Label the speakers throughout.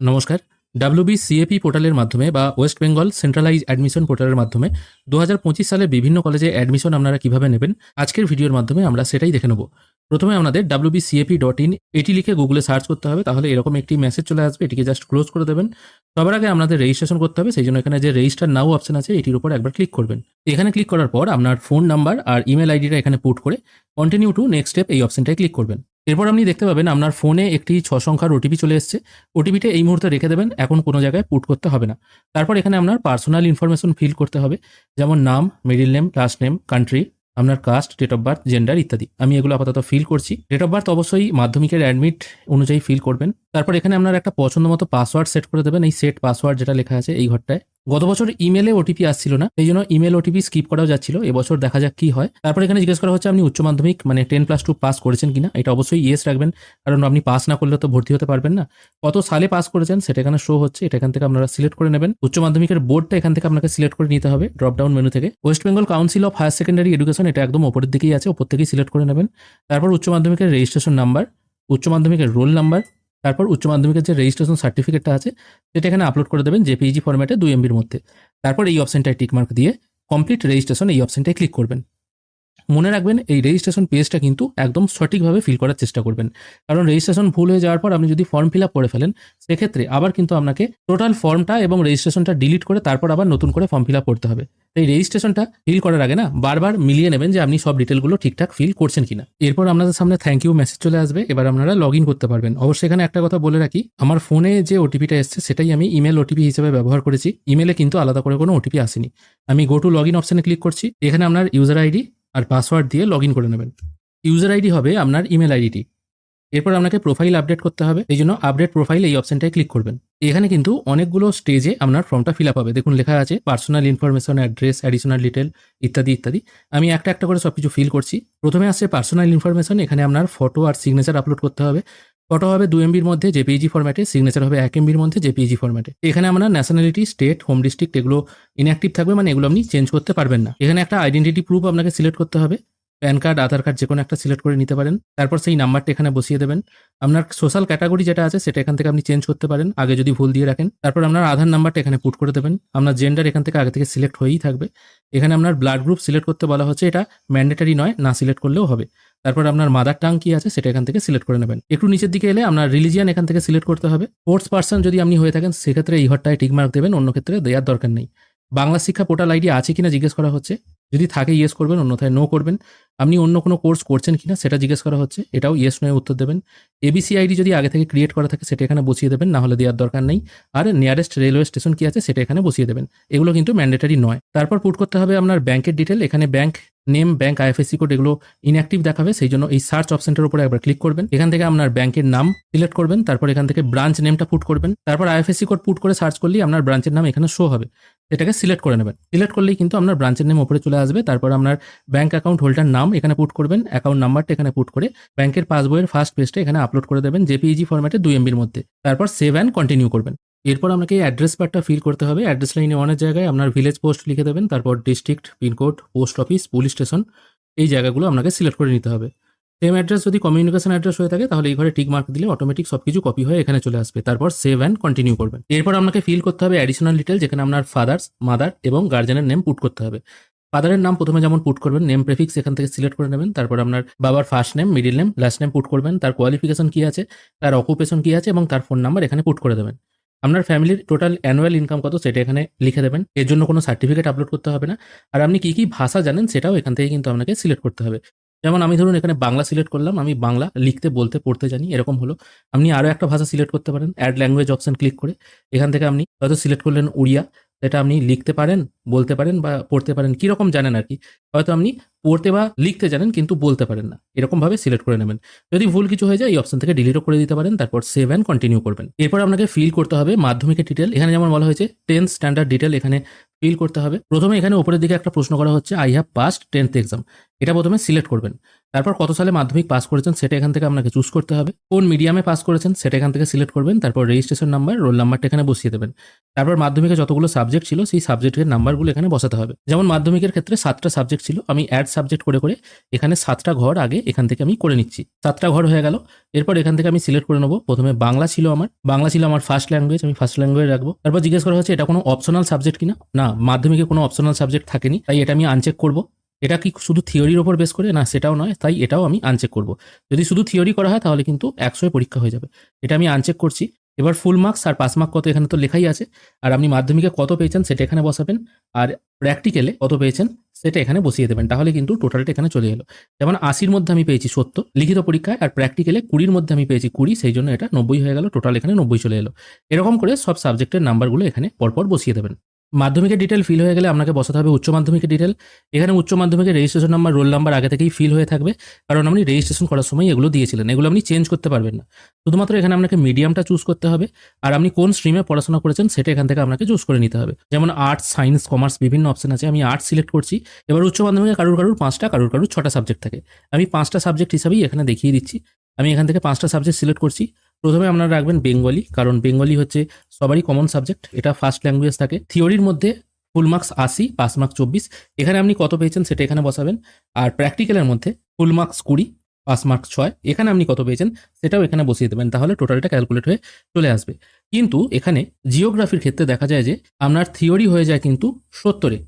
Speaker 1: নমস্কার। WB CAP পোর্টালের মাধ্যমে বা ওয়েস্ট বেঙ্গল সেন্ট্রালাইজ অ্যাডমিশন পোর্টালের মাধ্যমে দু সালের বিভিন্ন কলেজে অ্যাডমিশন আপনারা কীভাবে নেবেন, আজকের ভিডিওর মাধ্যমে আমরা সেটাই দেখে নেব। প্রথমে আমাদের ডাব্লিউবি ডট ইন এটি লিখে গুগলে সার্চ করতে হবে, তাহলে এরকম একটি মেসেজ চলে আসবে, এটিকে জাস্ট ক্লোজ করে দেবেন। সবার আগে আপনাদের রেজিস্ট্রেশন করতে হবে, সেই জন্য এখানে যে রেজিস্টার নাও অপশন আছে, এটির উপর একবার ক্লিক করবেন। এখানে ক্লিক করার পর আপনার ফোন নাম্বার আর ইমেল আইডিটা এখানে পুট করে কন্টিনিউ টু নেক্সট স্টেপ এই অপশনটায় ক্লিক করবেন। এরপর আপনি দেখতে পাবেন আপনার ফোনে একটি ছ সংখ্যার ওটিপি চলে এসেছে। ওটিপিটা এই মুহূর্তে রেখে দেবেন, এখন কোনো জায়গায় পুট করতে হবে না। তারপর এখানে আপনার পার্সোনাল ইনফরমেশন ফিল করতে হবে, যেমন নাম middle name last name country আপনার caste date of birth gender ইত্যাদি। আমি এগুলো আপাতত ফিল করছি। ডেট অফ বার্থ অবশ্যই মাধ্যমিকের অ্যাডমিট অনুযায়ী ফিল করবেন। তারপর এখানে আপনার একটা পছন্দ মতো পাসওয়ার্ড সেট করে দেবেন। এই সেট পাসওয়ার্ড যেটা লেখা আছে এই ঘরটায়। গত বছর ইমেলে ওটিপি আসছিল না, এই জন্য ইমেল ওটিপি স্কিপ করাও যাচ্ছিল, এবছর দেখা যাক কি হয়। তারপর এখানে জিজ্ঞেস করা হচ্ছে, আপনি উচ্চ মাধ্যমিক মানে টেন প্লাস টু পাস করেছেন কিনা? এটা অবশ্যই ইয়েস রাখবেন, কারণ আপনি পাস না করলে তো ভর্তি হতে পারবেন না। কত সালে পাস করেছেন সেটা এখানে শো হচ্ছে, এটা এখান থেকে আপনারা সিলেক্ট করে নেবেন। উচ্চ মাধ্যমিকের বোর্ডটা এখান থেকে আপনাকে সিলেক্ট করে নিতে হবে ড্রপ ডাউন মেনু থেকে। West Bengal council of higher secondary education এটা একদম ওপরের দিকেই আছে, ওপর থেকেই সিলেক্ট করে নেবেন। তারপর উচ্চ মাধ্যমিকের রেজিস্ট্রেশন নাম্বার উচ্চ মাধ্যমিকের রোল নাম্বার তারপর উচ্চ মাধ্যমিকের যে রেজিস্ট্রেশন সার্টিফিকেটটা আছে, সেটা এখানে আপলোড করে দেবেন জেপিইজি ফরম্যাটে দুই এমবির মধ্যে। তারপর এই অপশনটায় টিকমার্ক দিয়ে কমপ্লিট রেজিস্ট্রেশন এই অপশনটায় ক্লিক করবেন। মনে রাখবেন, এই রেজিস্ট্রেশন পেজটা কিন্তু একদম সঠিকভাবে ফিল করার চেষ্টা করবেন। কারণ রেজিস্ট্রেশন ভুল হয়ে যাওয়ার পর আপনি যদি ফর্ম ফিল আপ করে ফেলেন, সেক্ষেত্রে আবার কিন্তু আপনাকে টোটাল ফর্মটা এবং রেজিস্ট্রেশনটা ডিলিট করে তারপর আবার নতুন করে ফর্ম ফিল আপ করতে হবে। এই রেজিস্ট্রেশনটা ফিল করার আগে না, বারবার মিলিয়ে নেবেন যে আপনি সব ডিটেলগুলো ঠিকঠাক ফিল করছেন কিনা। এরপর আপনাদের সামনে থ্যাংক ইউ মেসেজ চলে আসবে, এবার আপনারা লগ ইন করতে পারবেন। অবশ্যই এখানে একটা কথা বলে রাখি, আমার ফোনে যে ওটিপিটা এসছে, সেটাই আমি ইমেল ওটিপি হিসেবে ব্যবহার করেছি। ইমেলে কিন্তু আলাদা করে কোনো ওটিপি আসেনি। আমি গো টু লগ ইন অপশানে ক্লিক করছি। এখানে আপনার ইউজার আইডি আর পাসওয়ার্ড দিয়ে লগ করে নেবেন। ইউজার আইডি হবে আপনার ইমেল আইডিটি এরপর আপনাকে প্রোফাইল আপডেট করতে হবে। এই জন্য আপডেট প্রোফাইল এই অপশনটায় ক্লিক করবেন। এখানে কিন্তু অনেকগুলো স্টেজে আপনার ফর্মটা ফিল আপ হবে। দেখুন, লেখা আছে personal information, address, additional detail ইত্যাদি ইত্যাদি। আমি একটা একটা করে সব কিছু ফিল করছি। প্রথমে আসছে পার্সোনাল ইনফরমেশন। এখানে আপনার ফটো আর সিগনেচার আপলোড করতে হবে। ফটো হবে দু এমবির মধ্যে জেপিইজি ফরম্যাটে সিগনেচার হবে এক এমবির মধ্যে জেপিইজি ফরম্যাটে এখানে আপনার ন্যাশনালিটি স্টেট হোম ডিস্ট্রিক্ট এগুলো ইনঅ্যাক্টিভ থাকবে মানে এগুলো আপনি চেঞ্জ করতে পারবেন না। এখানে একটা আইডেন্টিটি প্রুফ আপনাকে সিলেক্ট করতে হবে। প্যান কার্ড আধার কার্ড যে কোনো একটা সিলেক্ট করে নিতে পারেন। তারপর সেই নাম্বারটা এখানে বসিয়ে দেবেন। আপনার সোশ্যাল ক্যাটাগরি যেটা আছে, সেটা এখান থেকে আপনি চেঞ্জ করতে পারেন। আগে যদি ভুল দিয়ে রাখেন, তারপর আপনার আধার নাম্বারটা এখানে পুট করে দেবেন। আপনার জেন্ডার এখান থেকে আগে থেকে সিলেক্ট হয়েই থাকবে। এখানে আপনার ব্লাড গ্রুপ সিলেক্ট করতে বলা হচ্ছে, এটা ম্যান্ডেটারি নয়, না সিলেক্ট করলেও হবে। তারপর আপনার মাদার টাং কি আছে সেটা এখান থেকে সিলেক্ট করে নেবেন। একটু নিচের দিকে এলে আপনার রিলিজিয়ান এখান থেকে সিলেক্ট করতে হবে। স্পোর্টস পার্সন যদি আপনি হয়ে থাকেন, সেক্ষেত্রে এই ঘরটায় টিক মার্ক দেবেন, অন্য ক্ষেত্রে দেওয়ার দরকার নেই। বাংলা শিক্ষা পোর্টাল আইডি আছে কিনা জিজ্ঞেস করা হচ্ছে। যদি থাকে ইয়েস করবেন, অন্যথায় নো করবেন। আপনি অন্য কোনো কোর্স করছেন কিনা সেটা জিজ্ঞেস করা হচ্ছে। এটাও ইয়েস নয় উত্তর দেবেন। এবিসি আইডি যদি আগে থেকে ক্রিয়েট করা থাকে, সেটা এখানে বসিয়ে দেবেন, না হলে দেওয়ার দরকার নেই। আর নিয়ারেস্ট রেলওয়ে স্টেশন কি আছে, সেটা এখানে বসিয়ে দেবেন। এগুলো কিন্তু ম্যান্ডেটারি নয়। তারপর পুট করতে হবে আপনার ব্যাংকের ডিটেল এখানে bank name bank IFSC code এগুলো ইনঅ্যাক্টিভ দেখাবে, সেই জন্য এই সার্চ অপশনটার উপরে একবার ক্লিক করবেন। এখান থেকে আপনার ব্যাংকের নাম সিলেক্ট করবেন, তারপর এখান থেকে ব্রাঞ্চ নেমটা পুট করবেন। তারপর আইএফএসসি কোড পুট করে সার্চ করলেই আপনার ব্রাঞ্চের নাম এখানে শো হবে। সেটাকে সিলেক্ট করে নেবেন। সিলেক্ট করলেই কিন্তু আপনার ব্রাঞ্চের নেম উপরে চলে আসবে। তারপর আপনার ব্যাংক অ্যাকাউন্ট হোল্ডার নাম এখানে পুট করবেন অ্যাকাউন্ট নাম্বারটা এখানে পুট করে ব্যাংকের পাসবইয়ের ফার্স্ট পেজটা এখানে আপলোড করে দেবেন জেপিইজি ফরম্যাটে দুই এমবির মধ্যে। তারপর সেভ অ্যান্ড কন্টিনিউ করবেন। এরপর আপনাকে অ্যাড্রেস পার্টটা ফিল করতে হবে। অ্যাড্রেস লাইনে অনেক জায়গায় আপনার ভিলেজ পোস্ট লিখে দেবেন, তারপর district pincode post office police station এই জায়গাগুলো আপনাকে সিলেক্ট করে নিতে হবে। সেম অ্যাড্রেস যদি কমিউনিকেশন অ্যাড্রেস হয়ে থাকে, তাহলে এই ঘরে টিক মার্ক দিলে অটোমেটিক সব কিছু কপি হয়ে এখানে চলে আসবে। তারপর সেভ অ্যান্ড কন্টিনিউ করবেন। এরপর আপনাকে ফিল করতে হবে অ্যাডিশনাল ডিটেল যেখানে আপনার ফাদার্স মাদার এবং গার্জেনের নেম পুট করতে হবে। ফাদারের নাম প্রথমে যেমন পুট করবেন নেম প্রেফিক্স এখান থেকে সিলেক্ট করে নেবেন, তারপর আপনার বাবার first name middle name last name put করবেন, তার কোয়ালিফিকেশন কি আছে, তার অকুপেশন কি আছে এবং তার ফোন নাম্বার এখানে পুট করে দেবেন। আপনার ফ্যামিলির টোটাল অ্যানুয়াল ইনকাম কত সেটা এখানে লিখে দেবেন। এর জন্য কোনো সার্টিফিকেট আপলোড করতে হবে না। আর আপনি কী কী ভাষা জানেন সেটাও এখান থেকে কিন্তু আপনাকে সিলেক্ট করতে হবে। যেমন আমি ধরুন এখানে বাংলা সিলেক্ট করলাম, আমি বাংলা লিখতে, বলতে, পড়তে জানি, এরকম হলো। আপনি আরও একটা ভাষা সিলেক্ট করতে পারেন অ্যাড ল্যাঙ্গুয়েজ অপশন ক্লিক করে। এখান থেকে আপনি হয়তো সিলেক্ট করলেন উড়িয়া। সেটা আপনি লিখতে পারেন, বলতে পারেন বা পড়তে পারেন, কীরকম জানেন আর কি, হয়তো আপনি পড়তে বা লিখতে জানেন কিন্তু বলতে পারেন না। এরকমভাবে সিলেক্ট করে নেবেন। যদি ভুল কিছু হয়ে যায়, এই অপশন থেকে ডিলিটও করে দিতে পারেন, তারপর সেভ অ্যান্ড কন্টিনিউ করবেন। এরপর আপনাকে ফিল করতে হবে মাধ্যমিকের ডিটেল এখানে যেমন বলা হয়েছে টেন্থ স্ট্যান্ডার্ড ডিটেল এখানে ফিল করতে হবে। প্রথমে এখানে উপরের দিকে একটা প্রশ্ন করা হচ্ছে I have passed tenth exam এটা প্রথমে সিলেক্ট করবেন। তারপর কত সালে মাধ্যমিক পাস করেছেন সেটা এখান থেকে আপনাকে চুজ করতে হবে। কোন মিডিয়ামে পাস করেছেন সেটা এখান থেকে সিলেক্ট করবেন, তারপর রেজিস্ট্রেশন নাম্বার রোল নাম্বারটা এখানে বসিয়ে দেবেন। তারপর মাধ্যমিকে যতগুলো সাবজেক্ট ছিল সেই সাবজেক্টের নাম্বারগুলো এখানে বসাতে হবে। যেমন মাধ্যমিকের ক্ষেত্রে সাতটা সাবজেক্ট ছিল, আমি অ্যাড সাবজেক্ট করে করে এখানে সাতটা ঘর আগে এখান থেকে আমি করে নিচ্ছি। সাতটা ঘর হয়ে গেল, এরপর এখান থেকে আমি সিলেক্ট করে নেব। প্রথমে বাংলা ছিল আমার, বাংলা ছিল আমার ফার্স্ট ল্যাঙ্গুয়েজ আমি ফার্স্ট ল্যাঙ্গুয়েজ রাখব। তারপর জিজ্ঞেস করা হচ্ছে এটা কোনো অপশনাল সাবজেক্ট কিনা? না, মাধ্যমিকে কোনো অপশনাল সাবজেক্ট থাকেনি, তাই এটা আমি আনচেক করব। এটা কি শুধু থিওরির ওপর বেস করে? না, সেটাও নয়। তাই এটাও আমি আনচেক করব। যদি শুধু থিওরি করা হয়, তাহলে কিন্তু একশোয় পরীক্ষা হয়ে যাবে। এটা আমি আনচেক করছি। এবার ফুল মার্কস আর পাস মার্ক কত এখানে তো লেখাই আছে। আর আপনি মাধ্যমিকে কত পেয়েছেন, সেটা এখানে বসাবেন। আর প্র্যাকটিক্যালে কত পেয়েছেন, সেটা এখানে বসিয়ে দেবেন। তাহলে কিন্তু টোটালটা এখানে চলে এলো। যেমন আশির মধ্যে আমি পেয়েছি সত্তর, লিখিত পরীক্ষায়। আর প্র্যাকটিক্যালে কুড়ির মধ্যে আমি পেয়েছি কুড়ি, সেই জন্য এটা নব্বই হয়ে গেল। টোটাল এখানে নব্বই চলে এলো। এরকম করে সব সাবজেক্টের নাম্বারগুলো এখানে পরপর বসিয়ে দেবেন। মাধ্যমিকের ডিটেল ফিল হয়ে গেলে আপনাকে বসাতে হবে উচ্চ মাধ্যমিকের ডিটেল এখানে উচ্চ মাধ্যমিকের রেজিস্ট্রেশন নাম্বার রোল নাম্বার আগে থেকেই ফিল হয়ে থাকবে। কারণ আপনি রেজিস্ট্রেশন করার সময় এগুলো দিয়েছিলেন, এগুলো আপনি চেঞ্জ করতে পারবেন না। শুধুমাত্র এখানে আপনাকে মিডিয়ামটা চুজ করতে হবে। আর আপনি কোন স্ট্রিমে পড়াশোনা করেছেন সেটা এখান থেকে আপনাকে চুজ করে নিতে হবে। যেমন আর্টস সায়েন্স কমার্স বিভিন্ন অপশন আছে, আমি আর্টস সিলেক্ট করছি। এবার উচ্চ মাধ্যমিকে কারুর কারুর পাঁচটা, কারুর কারুর ছটা সাবজেক্ট থাকে। আমি পাঁচটা সাবজেক্ট হিসাবেই এখানে দেখিয়ে দিচ্ছি। আমি এখান থেকে পাঁচটা সাবজেক্ট সিলেক্ট করছি। প্রথমে আপনারা রাখবেন বেঙ্গলি, কারণ বেঙ্গলি হচ্ছে সবারই কমন সাবজেক্ট এটা ফার্স্ট ল্যাঙ্গুয়েজ থাকে। থিওরির মধ্যে ফুল মার্কস আশি পাস মার্কস চব্বিশ। এখানে আপনি কত পেয়েছেন সেটা এখানে বসাবেন। আর প্র্যাকটিক্যালের মধ্যে ফুল মার্কস কুড়ি পাস মার্কস ছয়, এখানে আপনি কত পেয়েছেন সেটাও এখানে বসিয়ে দেবেন, তাহলে টোটালটা ক্যালকুলেট হয়ে চলে আসবে। কিন্তু এখানে জিওগ্রাফির ক্ষেত্রে দেখা যায় যে আপনার থিওরি হয়ে যায় কিন্তু সত্তরে,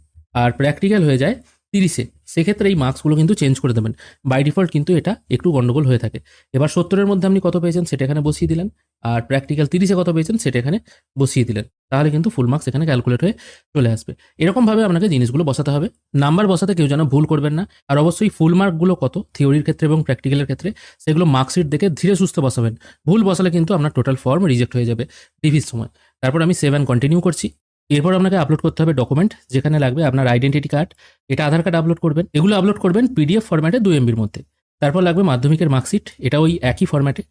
Speaker 1: আর প্র্যাকটিক্যাল হয়ে যায় তিরিশে সেক্ষেত্রে এই মার্কসগুলো কিন্তু চেঞ্জ করে দেবেন। বাই ডিফল্ট কিন্তু এটা একটু গণ্ডগোল হয়ে থাকে। এবার সত্তরের মধ্যে আপনি কত পেয়েছেন সেটা এখানে বসিয়ে দিলেন। আর প্র্যাকটিক্যাল তিরিশে কত পেয়েছেন সেটা এখানে বসিয়ে দিলেন। তাহলে কিন্তু ফুল মার্কস এখানে ক্যালকুলেট হয়ে চলে আসবে। এরকমভাবে আপনাকে জিনিসগুলো বসাতে হবে। নাম্বার বসাতে কেউ যেন ভুল করবেন না। আর অবশ্যই ফুল মার্কগুলো কত? থিওরির ক্ষেত্রে এবং প্র্যাকটিক্যালের ক্ষেত্রে সেগুলো মার্কশিট দেখে ধীরে সুস্থ বসাবেন। ভুল বসালে কিন্তু আপনার টোটাল ফর্ম রিজেক্ট হয়ে যাবে। টিভির সময়। তারপর আমি সেভেন কন্টিনিউ করছি। এরপর আপনাকে আপলোড করতে হবে ডকুমেন্ট যেখানে লাগবে আপনার আইডেন্টিটি কার্ড এটা আধার কার্ড আপলোড করবেন। এগুলো আপলোড করবেন পিডিএফ ফরম্যাটে দুই এমবির মধ্যে। তারপর লাগবে মাধ্যমিকের মার্কশিট এটা ওই একই ফরম্যাটে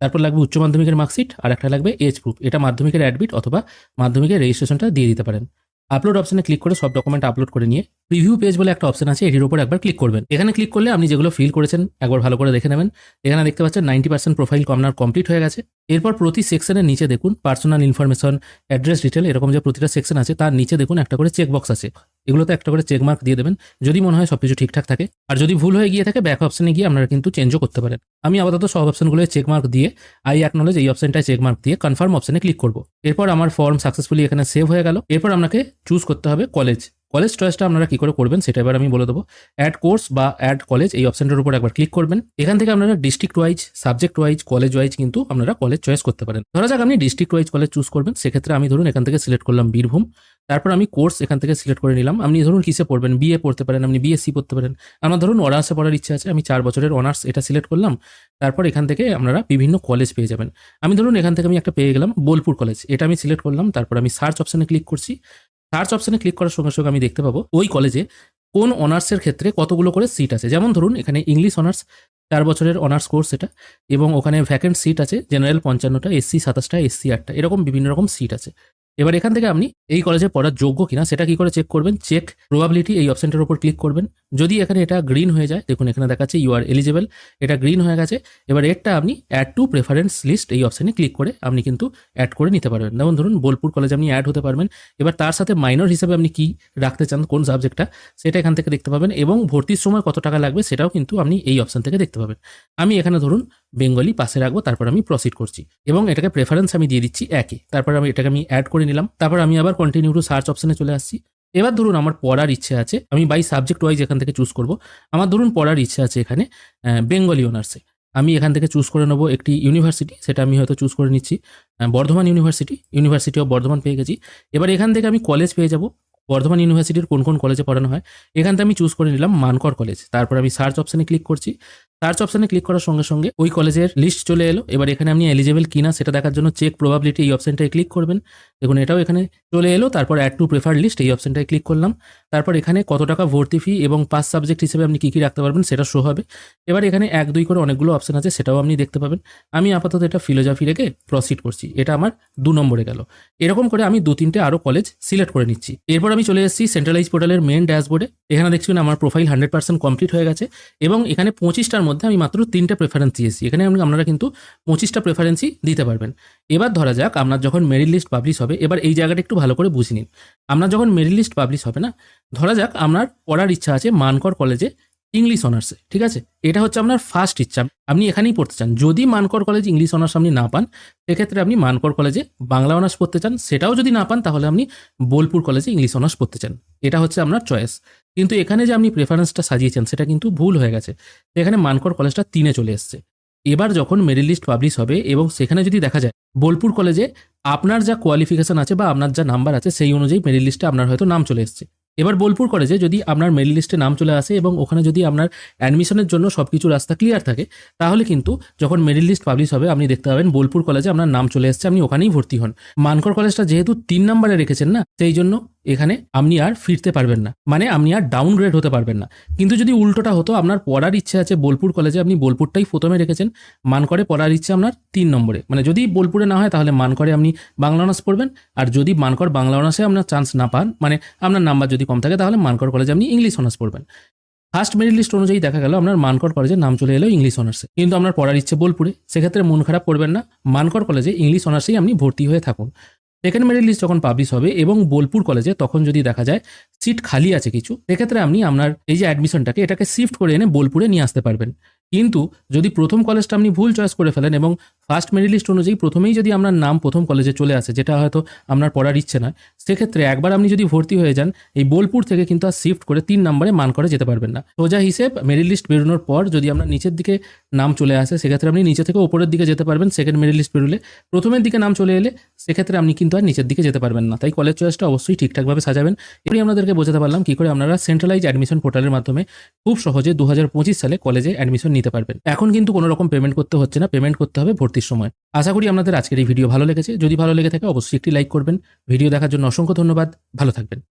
Speaker 1: তারপর লাগবে উচ্চ মাধ্যমিকের মার্কশিট আর একটা লাগবে এজ প্রুফ এটা মাধ্যমিকের অ্যাডমিট অথবা মাধ্যমিকের রেজিস্ট্রেশনটা দিয়ে দিতে পারেন। আপলোড অপশনে ক্লিক করে সব ডকুমেন্ট আপলোড করে নিয়ে প্রিভিউ পেজ বলে একটা অপশন আছে, এটির উপর একবার ক্লিক করবেন। এখানে ক্লিক করলে আপনি যেগুলো ফিল করেছেন, একবার ভালো করে দেখে নেবেন। এখানে দেখতে পাচ্ছেন নাইনটি পার্সেন্ট প্রোফাইল আপনার কমপ্লিট হয়ে গেছে। এরপর প্রতি সেকশনের নিচে দেখুন পার্সোনাল ইনফরমেশন অ্যাড্রেস ডিটেল এরকম যে প্রতিটা সেকশন আছে, তার নিচে দেখুন একটা করে চেকবক্স আছে। এগুলোতে একটা করে চেকমার্ক দিয়ে দেবেন। যদি মনে হয় সব কিছু ঠিকঠাক থাকে। আর যদি ভুল হয়ে গিয়ে থাকে ব্যাক অপশনে গিয়ে আপনারা কিন্তু চেঞ্জও করতে পারেন। আমি আপাতত সব অপশনগুলো চেকমার্ক দিয়ে আই অ্যাকনোলেজ এই অপশনটায় চেকমার্ক দিয়ে কনফার্ম অপশানে ক্লিক করব। এরপর আমার ফর্ম সাকসেসফুলি এখানে সেভ হয়ে গেল। এরপর আপনাকে চুজ করতে হবে কলেজ কলেজ চয়েসটা আপনারা কী করে করবেন সেটা এবার আমি বলে দেবো। অ্যাড কোর্স বা অ্যাড কলেজ এই অপশানটার উপর একবার ক্লিক করবেন। এখান থেকে আপনারা district wise subject wise college wise কিন্তু আপনারা কলেজ চয়েস করতে পারেন। ধরা যাক আপনি ডিস্ট্রিক্ট ওয়াইজ কলেজ চুজ করবেন, সেক্ষেত্রে আমি ধরুন এখান থেকে সিলেক্ট করলাম বীরভূম। তারপর আমি কোর্স এখান থেকে সিলেক্ট করে নিলাম। আপনি ধরুন কিসে পড়বেন? বিএ পড়তে পারেন, আপনি বিএসসি পড়তে পারেন। আমার ধরুন অনার্সে পড়ার ইচ্ছা আছে, আমি চার বছরের অনার্স এটা সিলেক্ট করলাম। তারপর এখান থেকে আপনারা বিভিন্ন কলেজ পেয়ে যাবেন। আমি ধরুন এখান থেকে আমি একটা পেয়ে গেলাম বোলপুর কলেজ এটা আমি সিলেক্ট করলাম, তারপর আমি সার্চ অপশানে ক্লিক করছি। সার্চ অপশানে ক্লিক করার সঙ্গে সঙ্গে আমি দেখতে পাবো ওই কলেজে কোন অনার্সের ক্ষেত্রে কতগুলো করে সিট আছে। যেমন ধরুন, এখানে ইংলিশ অনার্স চার বছরের অনার্স কোর্স এটা, এবং ওখানে ভ্যাকেন্ট সিট আছে জেনারেল পঞ্চান্নটা এসসি সাতাশটা এসসি আটটা, এরকম বিভিন্ন রকম সিট আছে। এবার এখান থেকে আপনি এই কলেজে পড়ার যোগ্য কিনা সেটা কি করে চেক করবেন? চেক প্রবাবিলিটি এই অপশনটার উপর ক্লিক করবেন। যদি এখানে এটা গ্রিন হয়ে যায়, দেখুন এখানে দেখাচ্ছে ইউ আর এলিজেবল এটা গ্রিন হয়ে গেছে, এবার এরটা আপনি অ্যাড টু প্রেফারেন্স লিস্ট এই অপশানে ক্লিক করে আপনি কিন্তু অ্যাড করে নিতে পারবেন। যেমন ধরুন, বোলপুর কলেজে আপনি অ্যাড হতে পারবেন। এবার তার সাথে মাইনর হিসেবে আপনি কি রাখতে চান, কোন সাবজেক্টটা সেটা এখান থেকে দেখতে পাবেন এবং ভর্তির সময় কত টাকা লাগবে সেটাও কিন্তু আপনি এই অপশান থেকে দেখতে পাবেন। আমি এখানে ধরুন বেঙ্গলি পাশে রাখব, তারপর আমি প্রসিড করছি এবং এটাকে প্রেফারেন্স আমি দিয়ে দিচ্ছি একে, তারপর আমি এটাকে আমি অ্যাড করে নিলাম। তারপর আমি আবার কন্টিনিউ টু সার্চ অপশনে চলে আসছি। এবার ধরুন আমার পড়ার ইচ্ছে আছে, আমি বাই সাবজেক্ট ওয়াইজ এখান থেকে চুজ করব। আমার ধরুন পড়ার ইচ্ছে আছে এখানে বেঙ্গলি অনার্সে আমি এখান থেকে চুজ করে নেব একটি ইউনিভার্সিটি সেটা আমি হয়তো চুজ করে নিচ্ছি। Bardhaman university university of Bardhaman পেয়ে গেছি। এবার এখান থেকে আমি কলেজ পেয়ে যাব। বর্ধমান ইউনিভার্সিটির কোন কোন কলেজে পড়ানো হয়। এখান থেকে আমি চুজ করে নিলাম মানকর কলেজ তারপর আমি সার্চ অপশানে ক্লিক করছি। সার্চ অপশনে ক্লিক করার সঙ্গে সঙ্গে ওই কলেজের লিস্ট চলে এলো। এবার এখানে আপনি এলিজেবল কিনা সেটা দেখার জন্য চেক প্রবাবিলিটি এই অপশনটায় ক্লিক করবেন। দেখুন, এটাও এখানে চলে এলো। তারপর অ্যাড টু প্রেফার লিস্ট এই অপশনটায় ক্লিক করলাম। তারপর এখানে কত টাকা ভর্তি ফি এবং পাস সাবজেক্ট হিসেবে আপনি কী কী রাখতে পারবেন সেটা শো হবে। এবার এখানে এক, দুই করে অনেকগুলো অপশন আছে, সেটাও আপনি দেখতে পাবেন। আমি আপাতত এটা ফিলোজফি রেখে প্রসিড করছি। এটা আমার দু নম্বরে গেল। এরকম করে আমি দু, তিনটে আরও কলেজ সিলেক্ট করে নিচ্ছি। এরপর আমি চলে এসেছি সেন্ট্রালাইজ পোর্টালের মেন ড্যাশবোর্ডে এখানে দেখছেন আমার প্রোফাইল হান্ড্রেড পার্সেন্ট কমপ্লিট হয়ে গেছে এবং এখানে পঁচিশটার মধ্যে আমি মাত্র তিনটা প্রেফারেন্স দিয়েছি। এখানে আপনি- আপনারা কিন্তু পঁচিশটা প্রেফারেন্সই দিতে পারবেন। এবার ধরা যাক, আপনার যখন মেরিট লিস্ট পাবলিশ হবে, এবার এই জায়গাটা একটু ভালো করে বুঝে নিন। আপনার যখন মেরিট লিস্ট পাবলিশ হবে না, ধরা যাক আপনার পড়ার ইচ্ছা আছে মানকর কলেজে ইংলিশ অনার্সে ঠিক আছে? এটা হচ্ছে আপনার ফার্স্ট ইচ্ছা। আপনি এখানেই পড়তে চান। যদি মানকর কলেজ ইংলিশ অনার্স আপনি না পান, সেক্ষেত্রে আপনি মানকর কলেজে বাংলা অনার্স পড়তে চান। সেটাও যদি না পান, তাহলে আপনি বোলপুর কলেজে ইংলিশ অনার্স পড়তে চান। এটা হচ্ছে আপনার চয়েস কিন্তু এখানে যে আপনি প্রেফারেন্সটা সাজিয়েছেন, সেটা কিন্তু ভুল হয়ে গেছে। এখানে মানকর কলেজটা তিনে চলে এসছে। এবার যখন মেরিট লিস্ট পাবলিশ হবে এবং সেখানে যদি দেখা যায়, বোলপুর কলেজে আপনার যা কোয়ালিফিকেশন আছে বা আপনার যা নাম্বার আছে, সেই অনুযায়ী মেরিট লিস্টে আপনার হয়তো নাম চলে এসছে। এবার বোলপুর কলেজে যদি আপনার মেরিট লিস্টে নাম চলে আসে এবং ওখানে যদি আপনার অ্যাডমিশনের জন্য সব কিছু রাস্তা ক্লিয়ার থাকে, তাহলে কিন্তু যখন মেরিট লিস্ট পাবলিশ হবে, আপনি দেখতে পাবেন বোলপুর কলেজে আপনার নাম চলে এসছে, আপনি ওখানেই ভর্তি হন। মানকর কলেজটা যেহেতু তিন নম্বরে রেখেছেন না, সেই জন্য এখানে আপনি আর ফিরতে পারবেন না। মানে আপনি আর ডাউনগ্রেড হতে পারবেন না। কিন্তু যদি উল্টোটা হতো, আপনার পড়ার ইচ্ছে আছে বোলপুর কলেজে, আপনি বোলপুরটাই প্রথমে রেখেছেন। মানকরে পড়ার ইচ্ছে আপনার তিন নম্বরে। মানে যদি বোলপুরে না হয়, তাহলে মানকরে আপনি বাংলা অনার্স পড়বেন। আর যদি মানকর বাংলা অনার্সে আপনার চান্স না পান মানে আপনার নাম্বার যদি কম থাকে, তাহলে মানকর কলেজে আপনি ইংলিশ অনার্স পড়বেন। ফার্স্ট মেরিট লিস্ট অনুযায়ী দেখা গেল, আপনার মানকর কলেজে নাম চলে এলো ইংলিশ অনার্সে কিন্তু আপনার পড়ার ইচ্ছে বোলপুরে। সেক্ষেত্রে মন খারাপ করবেন না। মানকর কলেজে ইংলিশ অনার্সেই আপনি ভর্তি হয়ে থাকুন। সেকেন্ড মেরিট লিস্ট যখন পাবলিশ হবে এবং বোলপুর কলেজে তখন যদি দেখা যায় সিট খালি আছে কিছু, সেক্ষেত্রে আপনি আপনার এই যে অ্যাডমিশনটাকে এটাকে শিফট করে এনে বোলপুরে নিয়ে আসতে পারবেন। কিন্তু যদি প্রথম কলেজটা আপনি ভুল চয়েস করে ফেলেন এবং ফার্স্ট মেরিট লিস্ট অনুযায়ী প্রথমেই যদি আপনার নাম প্রথম কলেজে চলে আসে, যেটা হয়তো আপনার পড়ার ইচ্ছে নয়, সেক্ষেত্রে একবার আপনি যদি ভর্তি হয়ে যান, এই বোলপুর থেকে কিন্তু আর শিফট করে তিন নম্বরে মান করে যেতে পারবেন না। সোজা হিসেব মেরিট লিস্ট বেরোনোর পর যদি আপনার নিচের দিকে নাম চলে আসে, সেক্ষেত্রে আপনি নিচে থেকে ওপরের দিকে যেতে পারবেন সেকেন্ড মেরিট লিস্ট বেরোলে। প্রথমের দিকে নাম চলে এলে, সেক্ষেত্রে আপনি কিন্তু আর নিচের দিকে যেতে পারবেন না। তাই কলেজ চয়েসটা অবশ্যই ঠিকঠাকভাবে সাজাবেন। এবারে আপনাদেরকে বোঝাতে পারলাম কী করে আপনারা সেন্ট্রালাইজ অ্যাডমিশন পোর্টালের মাধ্যমে খুব সহজে দু হাজার পঁচিশ সালে কলেজে অ্যাডমিশন নিতে পারবেন। এখন কিন্তু কোনো রকম পেমেন্ট করতে হচ্ছে না। পেমেন্ট করতে হবে ভর্তির সময়। আশা করি আপনাদের আজকের এই ভিডিও ভালো লেগেছে। যদি ভালো লেগে থাকে, অবশ্যই একটি লাইক করবেন। ভিডিও দেখার জন্য অসংখ্য ধন্যবাদ। ভালো থাকবেন।